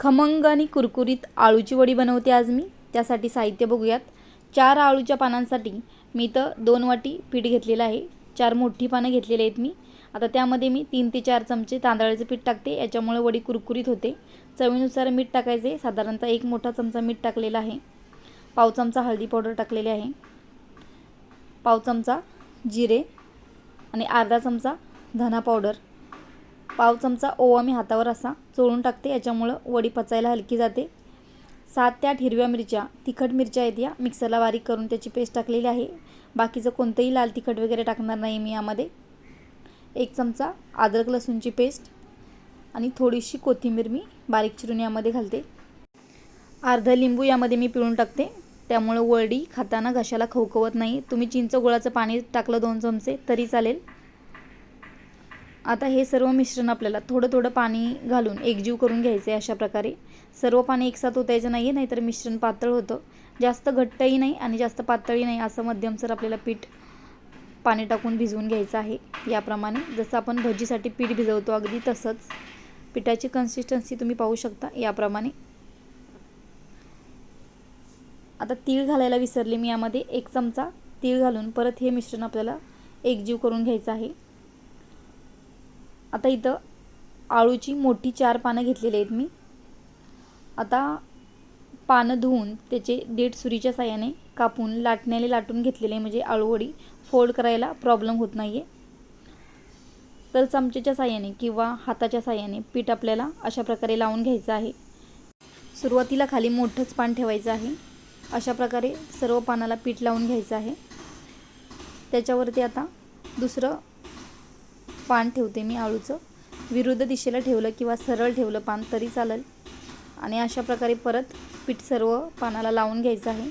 खमंग आणि कुरकुरीत आळूची वडी बनवते आज मी. त्यासाठी साहित्य बघूयात. चार आळूच्या पानांसाठी मी तर दोन वाटी पीठ घेतलेलं आहे. चार मोठी पानं घेतलेली आहेत मी. आता त्यामध्ये मी तीन ते चार चमचे तांदळाचं पीठ टाकते. याच्यामुळे वडी कुरकुरीत होते. चवीनुसार मीठ टाकायचे. साधारणतः एक मोठा चमचा मीठ टाकलेला आहे. पाव चमचा हळदी पावडर टाकलेली आहे. पाव चमचा जिरे आणि अर्धा चमचा धना पावडर. पाव चमचा ओवा मी हातावर असा चोळून टाकते याच्यामुळं वडी पचायला हलकी जाते. सात ते आठ हिरव्या मिरच्या तिखट मिरच्या आहेत या मिक्सरला बारीक करून त्याची पेस्ट टाकलेली आहे. बाकीचं कोणतंही लाल तिखट वगैरे टाकणार नाही मी यामध्ये. एक चमचा अद्रक लसूणची पेस्ट आणि थोडीशी कोथिंबीर मी बारीक चिरून यामध्ये घालते. अर्धा लिंबू यामध्ये मी पिळून टाकते. त्यामुळं वडी खाताना घशाला खवखवत नाही. तुम्ही चिंच गुळाचं पाणी टाकलं दोन चमचे तरी चालेल. आता हे सर्व मिश्रण आपल्याला थोडं थोडं पाणी घालून एकजीव करून घ्यायचं आहे अशा प्रकारे. सर्व पाणी एकसाथ ओतायचं नाही आहे नाहीतर मिश्रण पातळ होतं. जास्त घट्टही नाही आणि जास्त पातळही नाही असं मध्यमसर आपल्याला पीठ पाणी टाकून भिजवून घ्यायचं आहे. याप्रमाणे जसं आपण भजीसाठी पीठ भिजवतो अगदी तसंच. पिठाची कन्सिस्टन्सी तुम्ही पाहू शकता. याप्रमाणे. आता तीळ घालायला विसरले मी यामध्ये एक चमचा तीळ घालून परत हे मिश्रण आपल्याला एकजीव करून घ्यायचं आहे. आता इथं आळूची मोठी चार पानं घेतलेली आहेत मी. आता पानं धुवून त्याचे देठ सुरीच्या साह्याने कापून लाटण्याने लाटून घेतलेले म्हणजे आळूवडी फोल्ड करायला प्रॉब्लेम होत नाही आहे तर चमचेच्या साह्याने किंवा हाताच्या साह्याने पीठ आपल्याला अशा प्रकारे लावून घ्यायचं आहे. सुरुवातीला खाली मोठंच पान ठेवायचं आहे. अशा प्रकारे सर्व पानाला पीठ लावून घ्यायचं आहे. त्याच्यावरती आता दुसरं पान ठेवते मी आळूचं. विरुद्ध दिशेला ठेवलं किंवा सरळ ठेवलं पान तरी चालेल. आणि अशा प्रकारे परत पीठ सर्व पानाला लावून घ्यायचं आहे.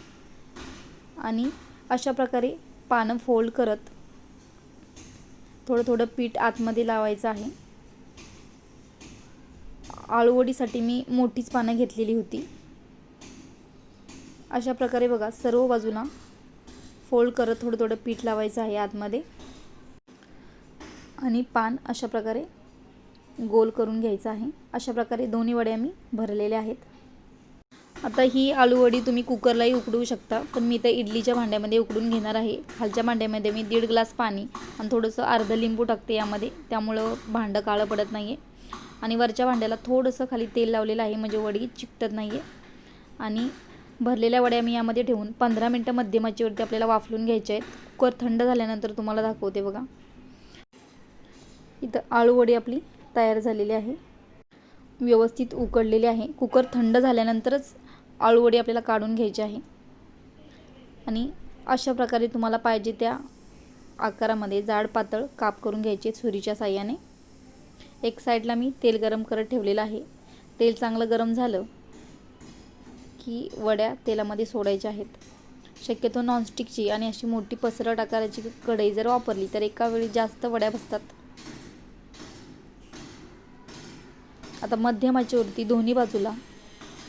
आणि अशा प्रकारे पानं फोल्ड करत थोडं थोडं पीठ आतमध्ये लावायचं आहे. आळूवडीसाठी मी मोठीच पानं घेतलेली होती. अशा प्रकारे बघा सर्व बाजूला फोल्ड करत थोडं थोडं पीठ लावायचं आहे आतमध्ये. आणि पान अशा प्रकारे गोल करून घ्यायचं आहे. अशा प्रकारे दोन्ही वड्या मी भरलेल्या आहेत. आता ही आलूवडी तुम्ही कुकरलाही उकडवू शकता पण मी इथं इडलीच्या भांड्यामध्ये उकडून घेणार आहे. खालच्या भांड्यामध्ये मी दीड ग्लास पाणी आणि थोडंसं अर्धं लिंबू टाकते यामध्ये. त्यामुळं भांडं काळं पडत नाही आहे आणि वरच्या भांड्याला थोडंसं खाली तेल लावलेलं आहे म्हणजे वडी चिकटत नाही आहे आणि भरलेल्या वड्या मी यामध्ये ठेवून पंधरा मिनटं मध्यमाचीवरती आपल्याला वाफलून घ्यायच्या आहेत. कुकर थंड झाल्यानंतर तुम्हाला दाखवते बघा. इथं आळूवडी आपली तयार झालेली आहे. व्यवस्थित उकडलेली आहे. कुकर थंड झाल्यानंतरच आळूवडी आपल्याला काढून घ्यायची आहे. आणि अशा प्रकारे तुम्हाला पाहिजे त्या आकारामध्ये जाड पातळ काप करून घ्यायचे सुरीच्या साह्याने. एक साईडला मी तेल गरम करत ठेवलेलं आहे. तेल चांगलं गरम झालं की वड्या तेलामध्ये सोडायच्या आहेत. शक्यतो नॉनस्टिकची आणि अशी मोठी पसरट आकाराची कढई जर वापरली तर एका वेळी जास्त वड्या बसतात. आता मध्यमाची वरती दोन्ही बाजूला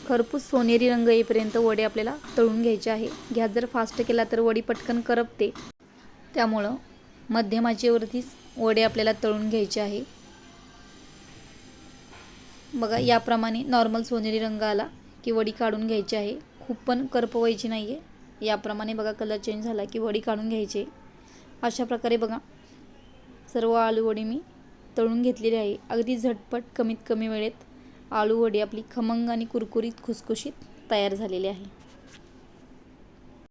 खरपूस सोनेरी रंग येईपर्यंत वडे आपल्याला तळून घ्यायचे आहे. गॅस जर फास्ट केला तर वडी पटकन करपते. त्यामुळं मध्यमाचीवरतीच वडे आपल्याला तळून घ्यायचे आहे. बघा याप्रमाणे नॉर्मल सोनेरी रंग आला की वडी काढून घ्यायची आहे. खूप पण करपवायची नाही आहे याप्रमाणे बघा कलर चेंज झाला की वडी काढून घ्यायची. अशा प्रकारे बघा सर्व आलू वडी मी तळून घेतलेली आहे. अगदी झटपट कमीत कमी वेळेत आळूवडी आपली खमंग आणि कुरकुरीत खुसखुशीत तयार झालेली आहे.